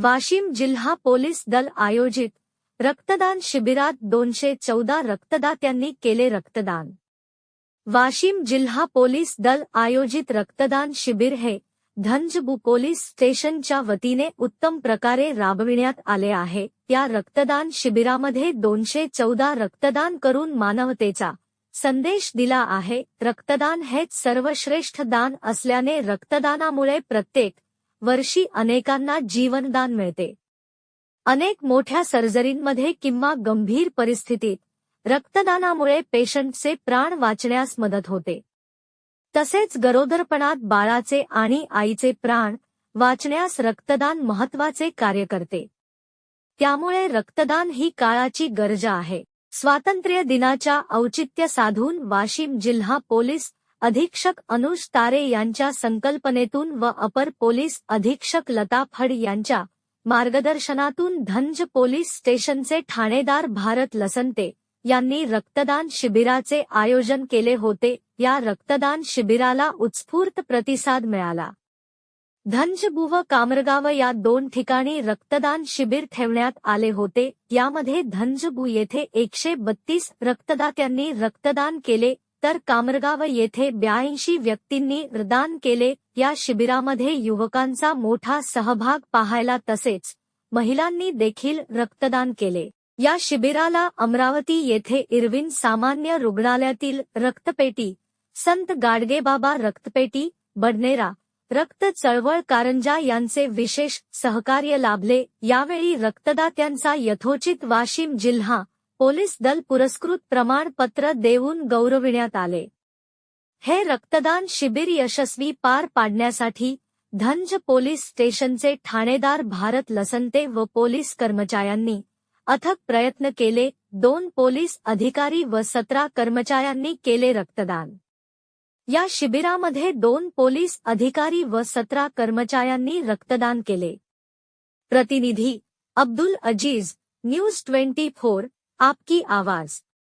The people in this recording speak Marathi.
वाशिम जिल्हा पोलीस दल आयोजित रक्तदान शिबिरात दोनशे चौदा रक्तदात्यांनी केले रक्तदान. वाशिम जिल्हा पोलीस दल आयोजित रक्तदान शिबिर हे धंजबू पोलीस स्टेशनच्या वतीने उत्तम प्रकारे राबविण्यात आले आहे. त्या रक्तदान शिबिरामध्ये दोनशे चौदा रक्तदान करून मानवतेचा संदेश दिला आहे. रक्तदान हेच सर्वश्रेष्ठ दान असल्याने रक्तदानामुळे प्रत्येक वर्षी अनेकांना जीवनदान मिळते. अनेक मोठ्या सर्जरींमध्ये किंवा गंभीर परिस्थितीत रक्तदानामुळे पेशंटचे प्राण वाचण्यास मदत होते. तसेच गरोदरपणात बाळाचे आणि आईचे प्राण वाचण्यास रक्तदान महत्त्वाचे कार्य करते. त्यामुळे रक्तदान ही काळाची गरजा आहे. स्वातंत्र्य दिनाच्या औचित्य साधून वाशिम जिल्हा पोलीस अधीक्षक अनुज तारे यांच्या संकल्पनेतून व अपर पोलीस अधीक्षक लता फड यांच्या मार्गदर्शनातून धंज पोलीस स्टेशनचे ठाणेदार भारत लसंते यांनी रक्तदान शिबिराचे आयोजन केले होते. या रक्तदान शिबिराला उत्स्फूर्त प्रतिसाद मिळाला. धंजबू व कामरगाव या दोन ठिकाणी रक्तदान शिबिर ठेवण्यात आले होते. यामध्ये धंजबू येथे एकशे बत्तीस रक्तदात्यांनी रक्तदान केले. तर कामरगाव येथे ब्याऐंशी व्यक्तींनी दान केले. या शिबिरामध्ये युवकांचा मोठा सहभाग पाहायला तसेच महिलांनी देखील रक्तदान केले. या शिबिराला अमरावती येथे इरविन सामान्य रुग्णालयातील रक्तपेटी संत गाडगेबाबा रक्तपेटी बडनेरा रक्त चळवळ कारंजा यांचे विशेष सहकार्य लाभले. यावेळी रक्तदात्यांचा यथोचित वाशिम जिल्हा पोलीस दल पुरस्कृत प्रमाणपत्र देऊन गौरविण्यात आले. हे रक्तदान शिबिर यशस्वी पार पाडण्यासाठी धंज पोलीस स्टेशनचे ठाणेदार भारत लसंते व पोलीस कर्मचाऱ्यांनी अथक प्रयत्न केले. दोन पोलीस अधिकारी व सतरा कर्मचाऱ्यांनी केले रक्तदान. या शिबिरामध्ये दोन पोलीस अधिकारी व सतरा कर्मचाऱ्यांनी रक्तदान केले. प्रतिनिधी Abdul Aziz news twenty four आपकी आवाज।